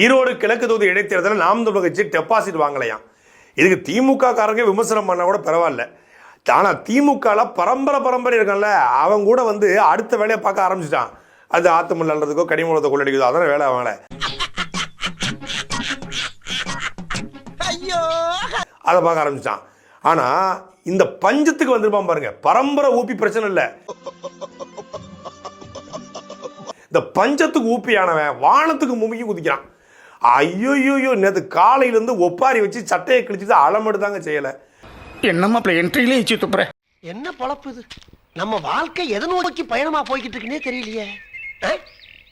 ஈரோடு கிழக்கு தொகுதி இடைத்தேர்தலில் நாம் தமிழர் கட்சி டெபாசிட் வாங்கலையாம். இதுக்கு திமுக காரங்க விமர்சனம் பண்ணா கூட பரவாயில்ல. ஆனால் திமுகவில் பரம்பரை பரம்பரை இருக்கான்ல அவன் கூட வந்து அடுத்த வேலையை பார்க்க ஆரம்பிச்சிட்டான். அது ஆத்துமல் நல்லதுக்கோ கனிமூலத்தை கொள்ளடிக்குதோ அதான் வேலை அவங்கள அதை பார்க்க ஆரம்பிச்சிட்டான். ஆனால் இந்த பஞ்சத்துக்கு வந்திருப்பான் பாருங்க. பரம்பரை ஊப்பி பிரச்சனை இல்லை. இந்த பஞ்சத்துக்கு ஊப்பியானவன் வானத்துக்கு முமிக்கி குதிக்கிறான். ஐயோயோயோ நேற்று காலையிலேருந்து ஒப்பாரி வச்சு சட்டையை கிழிச்சிட்டு அளமெடுத்தாங்க செய்யலை. என்னம்மா என்ட்ரியிலே இச்சு துப்புற? என்ன பொழப்பு இது? நம்ம வாழ்க்கை எதை நோக்கி பயணமா போய்கிட்டு இருக்குன்னே தெரியலையே?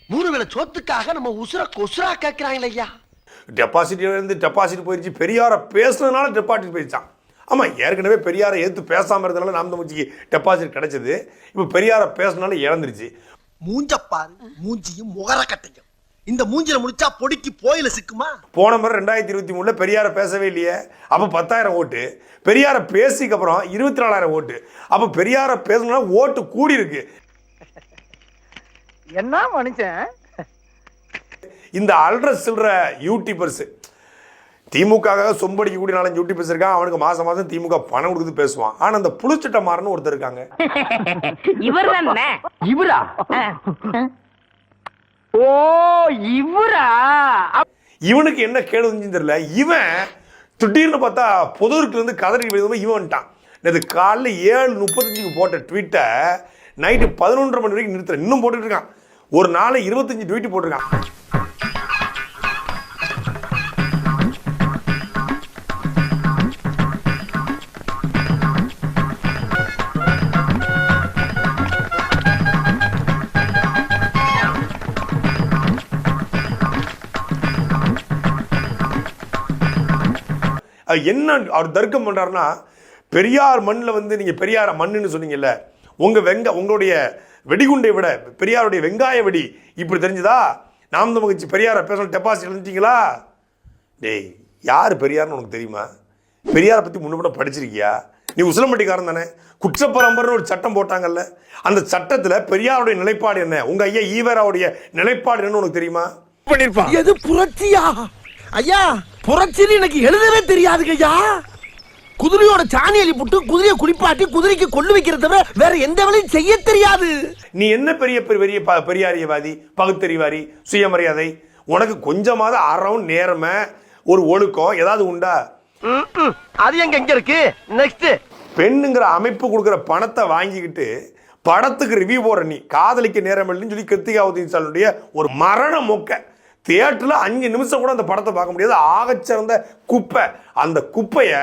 மூணு வேளை சோத்துக்காக நம்ம உசுர கொசுரா கேட்கிறாங்களே ஐயா. டெபாசிட் இருந்து டெபாசிட் போயிடுச்சு பெரியாரை பேசுனதுனால டெபாசிட் போயிடுச்சான் ஆமாம் ஏற்கனவே பெரியாரை எதிர்த்து பேசாமல் இருந்தனால நாம் தமிழ்ச்சிக்கு டெபாசிட் கிடைச்சது. இப்போ பெரியாரை பேசுனால இழந்துருச்சு. மூஞ்ச பாரு மூஞ்சியும் முகர கட்டையும் இந்த மூஞ்சில முடிச்சா பொடிக்கு போயில சிக்குமா? போன முறை ரெண்டாயிரத்தி இருபத்தி மூணில் பெரியாரை பேசவே இல்லையே. அப்போ பத்தாயிரம் ஓட்டு. பெரியாரை பேசிக்கு அப்புறம் இருபத்தி நாலாயிரம் ஓட்டு. அப்போ பெரியாரை பேசணும்னா ஓட்டு கூடி இருக்கு. என்ன மனுஷன்? இந்த அல்ற சில்ற யூடியூபர்ஸ் திமுக சொம்படிக்க கூடிய நாலஞ்சு யூடியூபர்ஸ் இருக்கான். அவனுக்கு மாசம் மாசம் திமுக பணம் கொடுத்து பேசுவான். ஆனா அந்த புளிச்சட்ட மாறன்னு ஒருத்தர் இருக்காங்க. இவர்? இவரா ஓ இவரா? இவனுக்கு என்ன கேடு வந்துச்சுன்னு தெரியல. இவன் திடீர்னு பார்த்தா பொதுவுக்குல இருந்து கதறி விழுந்தவன் இவன் வந்துட்டான். நேற்று காலைல ஏழு முப்பத்தஞ்சுக்கு போட்ட ட்வீட்டை நைட்டு பதினொன்றரை மணி வரைக்கும் நிறுத்துறேன். இன்னும் போட்டுட்டு இருக்கான். ஒரு நாளை இருபத்தஞ்சு ட்வீட்டு போட்டிருக்கான். என்ன அவர் தர்க்கம் பண்றாருன்னா பெரியார் மண்ணில் வந்து நீங்க பெரியார மண்ணுன்னு சொன்னீங்கல்ல உங்க வெங்க உங்களுடைய வெடிகுண்டை விட பெரியாருடைய வெங்காய வெடி இப்படி தெரிஞ்சுதா? நாம் தமிழ் கட்சி பெரியாரை பேசணும் டெபாசிட் இருந்துட்டீங்களா டேய் யார் பெரியார்னு உனக்கு தெரியுமா? பெரியாரை பற்றி முன்ன கூட படிச்சிருக்கியா? நீ உசிலம்பட்டிக்காரன் தானே. குற்றப்பரம்பரைன்னு ஒரு சட்டம் போட்டாங்கல்ல. அந்த சட்டத்தில் பெரியாருடைய நிலைப்பாடு என்ன? உங்க ஐயா ஈவராவுடைய நிலைப்பாடு என்னன்னு உனக்கு தெரியுமா? பண்ணிருப்பான். எது புரட்சியா? ஐயா புரட்சின்னு எனக்கு எழுதவே தெரியாதுங்க ஐயா. குதிரையோட சாணி போட்டு குதிரையை குளிப்பாட்டி குதிரைக்கு கொள்ளு வைக்கிறத தவிர வேற எந்த வேலையும் செய்ய தெரியாது. நீ என்ன பெரிய பெரிய பெரிய ப- பெரியாரியவாதி பகுத்தறிவாதி சுயமரியாதை? உனக்கு கொஞ்சமாவது அறம் நேர்மை ஒரு ஒழுக்கம் ஏதாவது உண்டா? அது எங்க எங்க இருக்கு? நெக்ஸ்ட் பெண்ணுங்கிற அமைப்பு கொடுக்குற பணத்தை வாங்கிக்கிட்டு படத்துக்கு ரிவ்யூ போடுற நீ. காதலிக்க நேரம் இல்லைன்னு சொல்லி கிருத்திகா உதயசாலுடைய ஒரு மரண மொக்க. தியேட்டரில் அஞ்சு நிமிஷம் கூட அந்த படத்தை பார்க்க முடியாது. ஆகச்சிறந்த குப்பை. அந்த குப்பையை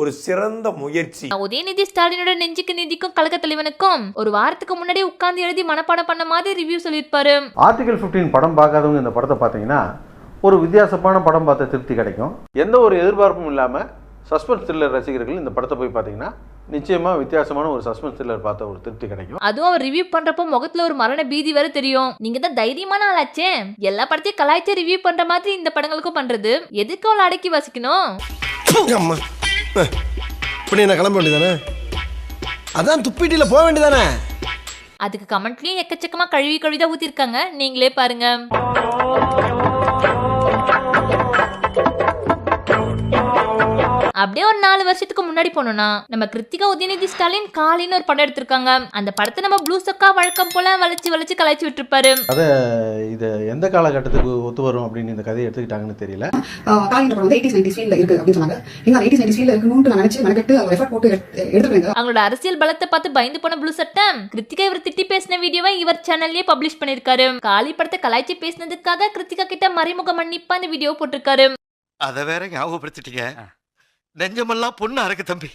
ஒரு சிறந்த முயற்சி. உதயநிதி ஸ்டாலினோட நெஞ்சுக்கு நிதிக்கும் கழக தலைவனுக்கும் ஒரு வாரத்துக்கு முன்னாடி உட்கார்ந்து எழுதி மனப்பாடம் பண்ண மாதிரி ரிவ்யூ சொல்லியிருப்பாரு. ஆர்டிகல் 15 படம் பார்க்காதவங்க இந்த படத்தை பார்த்தீங்கன்னா ஒரு வித்தியாசமான படம் பார்த்த திருப்தி கிடைக்கும். எந்த ஒரு எதிர்பார்ப்பும் இல்லாமல் சஸ்பென்ஸ் த்ரில்லர் ரசிகர்கள் இந்த படத்தை போய் பார்த்தீங்கன்னா நிச்சயமாக வித்தியாசமான ஒரு சஸ்பென்ஸ் த்ரில்லர் பார்த்த ஒரு திருப்தி கிடைக்கும். அதுவும் அவர் ரிவ்யூ பண்றப்போ முகத்துல ஒரு மரண பீதி வேற தெரியும். நீங்க தான் தைரியமான ஆளாச்சே. எல்லா படத்தையும் கலாய்ச்சி ரிவ்யூ பண்ற மாதிரி இந்த படங்களுக்கும் பண்றது. எதுக்கு அவளை அடக்கி வாசிக்கணும்? இப்படி என்ன கிளம்ப வேண்டியதானே? அதான் துப்பிட்டில போக வேண்டியதானே? அதுக்கு கமெண்ட்லயும் எக்கச்சக்கமா கழுவி கழுவிதான் ஊத்திருக்காங்க. நீங்களே பாருங்க. அப்படியே ஒரு நாலு வருஷத்துக்கு முன்னாடி போனோம்னா நம்ம கிருத்திகா உதயநிதி ஸ்டாலின் காலின்னு ஒரு படம் எடுத்திருக்காங்க. அந்த படத்தை நம்ம ப்ளூ சக்கா வழக்கம் போல வளைச்சு வளைச்சு கலாய்ச்சி விட்டுருப்பாரு. அதை இது எந்த காலகட்டத்துக்கு ஒத்து வரும் அப்படின்னு இந்த கதையை எடுத்துக்கிட்டாங்கன்னு தெரியல. அவங்களோட அரசியல் பலத்தை பார்த்து பயந்து போன ப்ளூ சட்டம் கிருத்திகா இவர் திட்டி பேசின வீடியோவை இவர் சேனல்லயே பப்ளிஷ் பண்ணிருக்காரு காளி படத்தை கலாய்ச்சி பேசினதுக்காக கிருத்திகா கிட்ட மறைமுக மன்னிப்பா இந்த வீடியோ போட்டிருக்காரு. அத வேற ஞாபகப்படுத்திட்டீங்க. நெஞ்சமெல்லாம் பொண்ணா இருக்கு தம்பி.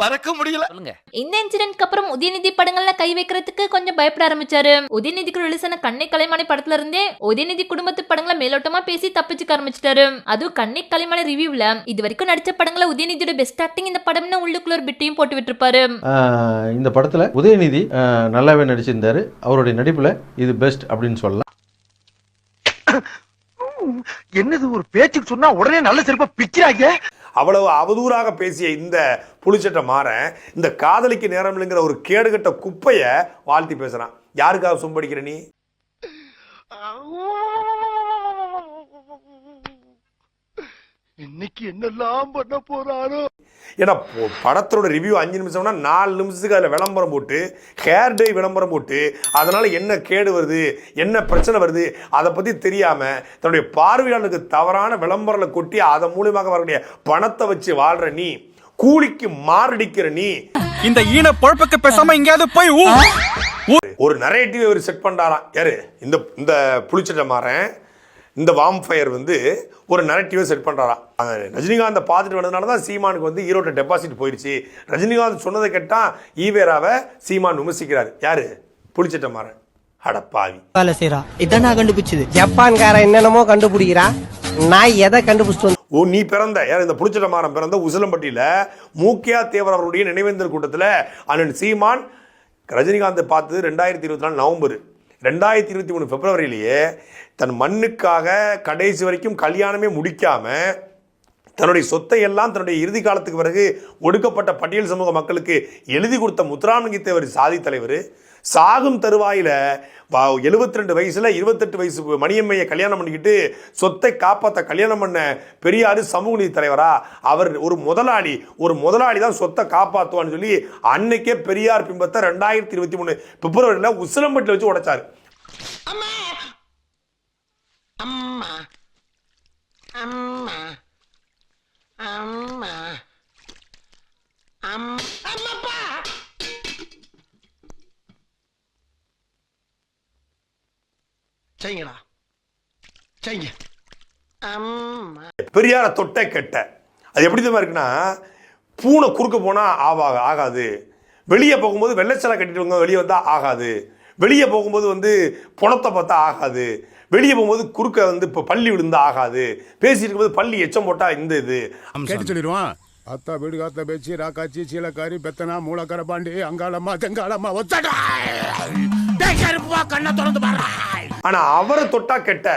மறக்க முடியல. இந்த இன்சிடென்ட்க்கு அப்புறம் உதயநிதி படங்கள்ல கை வைக்கிறதுக்கு கொஞ்சம் பயப்பட ஆரம்பிச்சாரு. உதயநிதிக்கு ரிலீஸ் ஆன கண்ணை கலைமணி படத்துல இருந்தே உதயநிதி குடும்பத்து படங்களை மேலோட்டமா பேசி தப்பிச்சுக்க ஆரம்பிச்சிட்டாரு. அதுவும் கண்ணை கலைமணி ரிவ்யூல இது வரைக்கும் நடிச்ச படங்களை உதயநிதியோட பெஸ்ட் ஆக்டிங் இந்த படம்னு உள்ளுக்குள்ள ஒரு பிட்டையும் போட்டு விட்டுருப்பாரு. இந்த படத்தில் உதயநிதி நல்லாவே நடிச்சிருந்தாரு. அவருடைய நடிப்பில் இது பெஸ்ட் அப்படின்னு சொல்லலாம். என்னது ஒரு பேச்சுக்கு சொன்னா உடனே நல்ல செருப்பா பிக்கிறாங்க அவ்வளவு அவதூறாக பேசிய இந்த புளிச்சட்டை மாற இந்த காதலிக்கு நேரம் இல்லைங்கிற ஒரு கேடுகட்ட குப்பையை வாழ்த்தி பேசுறான். யாருக்காக சும்படிக்கிற நீ? இன்னைக்கு என்னெல்லாம் பண்ண போறாரோ? ஏன்னா படத்தோட ரிவ்யூ அஞ்சு நிமிஷம்னா நாலு நிமிஷத்துக்கு அதில் விளம்பரம் போட்டு ஹேர் டே விளம்பரம் போட்டு அதனால என்ன கேடு வருது என்ன பிரச்சனை வருது அதை பற்றி தெரியாம தன்னுடைய பார்வையாளருக்கு தவறான விளம்பரங்களை கொட்டி அதன் மூலியமாக வரக்கூடிய பணத்தை வச்சு வாழ்ற நீ கூலிக்கு மாரடிக்கிற நீ. இந்த ஈன பொழப்புக்கு பேசாம எங்கேயாவது போய் ஒரு நரேட்டிவ் அவர் செட் பண்றாராம். யாரு? இந்த இந்த புளிச்சட்டை மாறன். இந்த வாம்பயர் வந்து ஒரு நரேட்டிவை செட் பண்றாராம் அந்த ரஜினிகாந்தை பார்த்துட்டு வந்ததுனால தான் சீமானுக்கு வந்து ஈரோட்ட டெபாசிட் போயிடுச்சு ரஜினிகாந்த் சொன்னதை கேட்டா ஈவேராவை சீமான் விமர்சிக்கிறார். யாரு? புளிச்சட்டை மாறன். அடப்பாவி வேலை செய்யறான் இதான் நான் கண்டுபிடிச்சது. ஜப்பான்காரன் என்னென்னமோ கண்டுபிடிக்கிறா. நான் எதை கண்டுபிடிச்சிட்டு ஓ நீ பிறந்த யார் இந்த புளிச்சட்ட மாறன் பிறந்த? உசிலம்பட்டியில மூக்கியா தேவர் அவருடைய நினைவேந்தல் கூட்டத்தில் அண்ணன் சீமான் ரஜினிகாந்தை பார்த்தது ரெண்டாயிரத்தி இருபத்தி நாலு நவம்பர். ரெண்டாயிரத்தி இருபத்தி மூணு பிப்ரவரியிலேயே தன் மண்ணுக்காக கடைசி வரைக்கும் கல்யாணமே முடிக்காமல் தன்னுடைய சொத்தை எல்லாம் தன்னுடைய இறுதி காலத்துக்கு பிறகு ஒடுக்கப்பட்ட பட்டியல் சமூக மக்களுக்கு எழுதி கொடுத்த முத்துராமலிங்க தேவர் சாதி தலைவர் சாகும் தருவாயில் எழுபத்தி ரெண்டு வயசுல இருபத்தெட்டு வயசு மணியம்மையை கல்யாணம் பண்ணிக்கிட்டு சொத்தை காப்பாற்ற கல்யாணம் பண்ண பெரியார் சமூக நீதி தலைவரா? அவர் ஒரு முதலாளி ஒரு முதலாளி தான் சொத்தை காப்பாற்றுவான்னு சொல்லி அன்னைக்கே பெரியார் பிம்பத்தை ரெண்டாயிரத்தி இருபத்தி மூணு பிப்ரவரியில் உசிலம்பட்டில் வச்சு உடைச்சாரு. செய்யுங்கடா. செய்யுங்க. பெரியார தொட்ட கெட்ட. அது எப்படி தெரியுமா இருக்குன்னா பூனை குறுக்க போனா ஆவா ஆகாது. வெளியே போகும்போது வெள்ளைச்சலை கட்டிட்டு வெளியே வந்தா ஆகாது. வெளியே போகும்போது வந்து புணத்தை பார்த்தா ஆகாது. வெளியே போகும்போது குறுக்க வந்து இப்போ பள்ளி விழுந்தா ஆகாது. பேசிட்டு இருக்கும்போது பள்ளி எச்சம் போட்டா இந்த இது. கேட்டு சொல்லிடுவான். அத்தா வீடு காத்த பேச்சு ராக்காச்சி சீலக்காரி பெத்தனா மூலக்கர பாண்டி அங்காளம்மா தெங்காளம்மா ஒத்தடா கருப்புவா கண்ணை திறந்து பாரு ஆனா அவரை தொட்டா கெட்ட.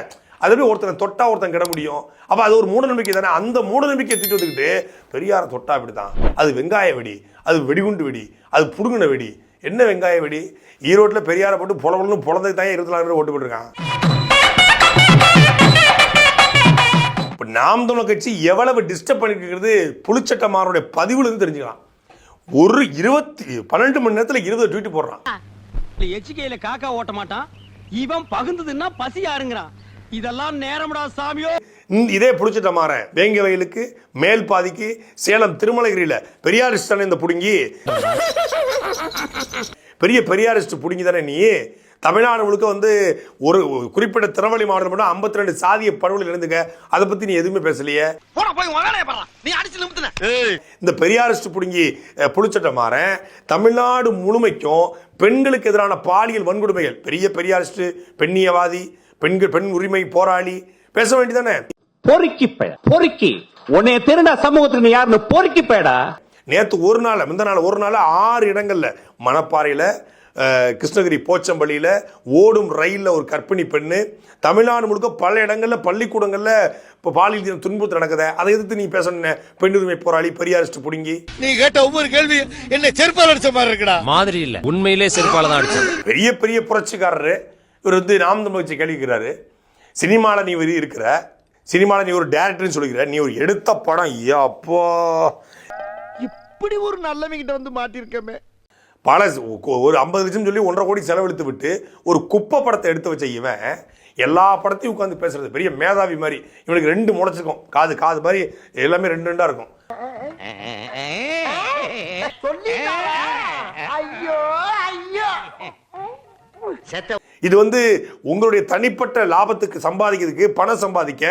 அது எப்படி ஒருத்தனை தொட்டா ஒருத்தன் கெட முடியும்? அப்ப அது ஒரு மூட நம்பிக்கை தானே? அந்த மூட நம்பிக்கை திட்டு வந்துக்கிட்டு பெரியார தொட்டா இப்படிதான் அது வெங்காய வெடி அது வெடிகுண்டு வெடி அது புடுங்கின வெடி. என்ன வெங்காய வெடி? ஈரோட்டில் பெரியாரை போட்டு புலவலும் புலந்தை தான் இருபத்தி நாலு பேர் ஓட்டு போட்டுருக்கான். இப்போ நாம் தமிழ் கட்சி எவ்வளவு டிஸ்டர்ப் பண்ணிருக்கிறது புளிச்சட்டமாரோட பதிவுல இருந்து தெரிஞ்சுக்கலாம். ஒரு இருபத்தி பன்னெண்டு மணி நேரத்தில் இருபது ட்வீட் போடுறான். எச்சிக்கையில காக்கா ஓட்ட மாட்டான். இவன் பகுந்ததுன்னா பசி யாருங்கிறான். இதெல்லாம் நேரம்டா சாமியோ. இதே புடிச்சிட்ட மாற. வேங்க வயலுக்கு மேல் பாதிக்கு சேலம் திருமலகிரியில பெரியாரிஸ்ட் தானே இந்த புடுங்கி. பெரிய பெரியாரிஸ்ட் புடுங்கி தானே நீ? தமிழ்நாடு முழுக்க வந்து ஒரு குறிப்பிட்ட திருவள்ளி மாவட்டம் மட்டும் ஐம்பத்தி ரெண்டு சாதிய படுகொலை இருந்துங்க அதை பத்தி நீ எதுவுமே பேசலையே? இந்த பெரியாரிஸ்ட் புடுங்கி அஹ், புடிச்சட்ட மாறேன். தமிழ்நாடு முழுமைக்கும் பெண்களுக்கு எதிரான பாலியல் வன்கொடுமைகள். பெரிய பெரியாரிஸ்ட் பெண்ணியவாதி பெண்கள் பெண் உரிமை போராளி பேச வேண்டியதானே பொறுக்கி பொறுக்கி. உன்னைய திருடா சமூகத்துக்கு நீ யாருன்னு பொறுக்கி பேடா நேற்று ஒரு நாள் முந்த நாள் ஒரு நாள் ஆறு இடங்கள்ல மணப்பாறையில் கிருஷ்ணகிரி போச்சம்பள்ளியில் ஓடும் ரயிலில் ஒரு கர்ப்பிணி பெண்ணு. தமிழ்நாடு முழுக்க பல இடங்களில் பள்ளிக்கூடங்களில் இப்போ பாலியல் துன்புறுத்து நடக்குது. அதை எதிர்த்து நீ பேசணும் பெண் உரிமை போராளி பெரியாரிஸ்ட் புடுங்கி. நீ கேட்ட ஒவ்வொரு கேள்வி என்ன செருப்பால் அடிச்ச மாதிரி இருக்குடா. மாதிரி இல்ல. உண்மையிலே செருப்பால தான் அடிச்சது. பெரிய பெரிய புரட்சிக்காரரு இவர் வந்து நாம் தமிழ் வச்சு கேள்விக்கிறாரு சினிமாவில் நீ இருக்கிற சினிமாவில் நீ ஒரு டேரக்டர்னு சொல்லிக்கிற நீ ஒரு எடுத்த படம் அப்போ. இப்படி ஒரு நல்லவங்கிட்ட வந்து மாட்டிருக்கமே பல ஒரு ஐம்பது லட்சம் சொல்லி ஒன்றரை கோடி செலவழித்து விட்டு ஒரு குப்பை படத்தை எடுத்து வச்ச இவன் எல்லா படத்தையும் உட்காந்து பேசுறது. பெரிய மேதாவி மாதிரி. இவனுக்கு ரெண்டு முளைச்சிருக்கும். காது காது மாதிரி எல்லாமே ரெண்டு ரெண்டா இருக்கும். ஐயோ ஐயோ. இது வந்து உங்களுடைய தனிப்பட்ட லாபத்துக்கு சம்பாதிக்கிறதுக்கு பணம் சம்பாதிக்க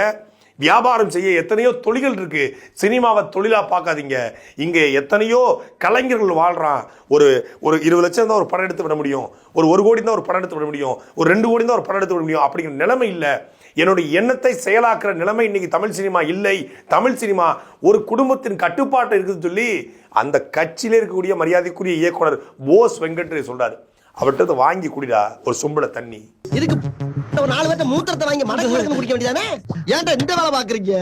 வியாபாரம் செய்ய எத்தனையோ தொழில்கள் இருக்கு. சினிமாவை தொழிலாக பார்க்காதீங்க. இங்கே எத்தனையோ கலைஞர்கள் வாழ்கிறான் ஒரு ஒரு இருபது லட்சம் தான் ஒரு படம் எடுத்து விட முடியும். ஒரு ஒரு கோடி தான் ஒரு படம் எடுத்து விட முடியும். ஒரு ரெண்டு கோடி தான் ஒரு படம் எடுத்து விட முடியும். அப்படிங்கிற நிலைமை இல்லை. என்னுடைய எண்ணத்தை செயலாக்குற நிலைமை இன்னைக்கு தமிழ் சினிமா இல்லை. தமிழ் சினிமா ஒரு குடும்பத்தின் கட்டுப்பாட்டை இருக்குதுன்னு சொல்லி அந்த கட்சியிலே இருக்கக்கூடிய மரியாதைக்குரிய இயக்குனர் போஸ் வெங்கட்ரே சொல்றாரு. அவர்கிட்ட வாங்கி குடிடா. ஒரு சொம்புல தண்ணி. இதுக்கு ஒரு நாலு பேர்த்த மூத்திரத்தை வாங்கி மடக்கு குடிக்க வேண்டியதானே? ஏன்டா இந்த வேலை பாக்குறீங்க?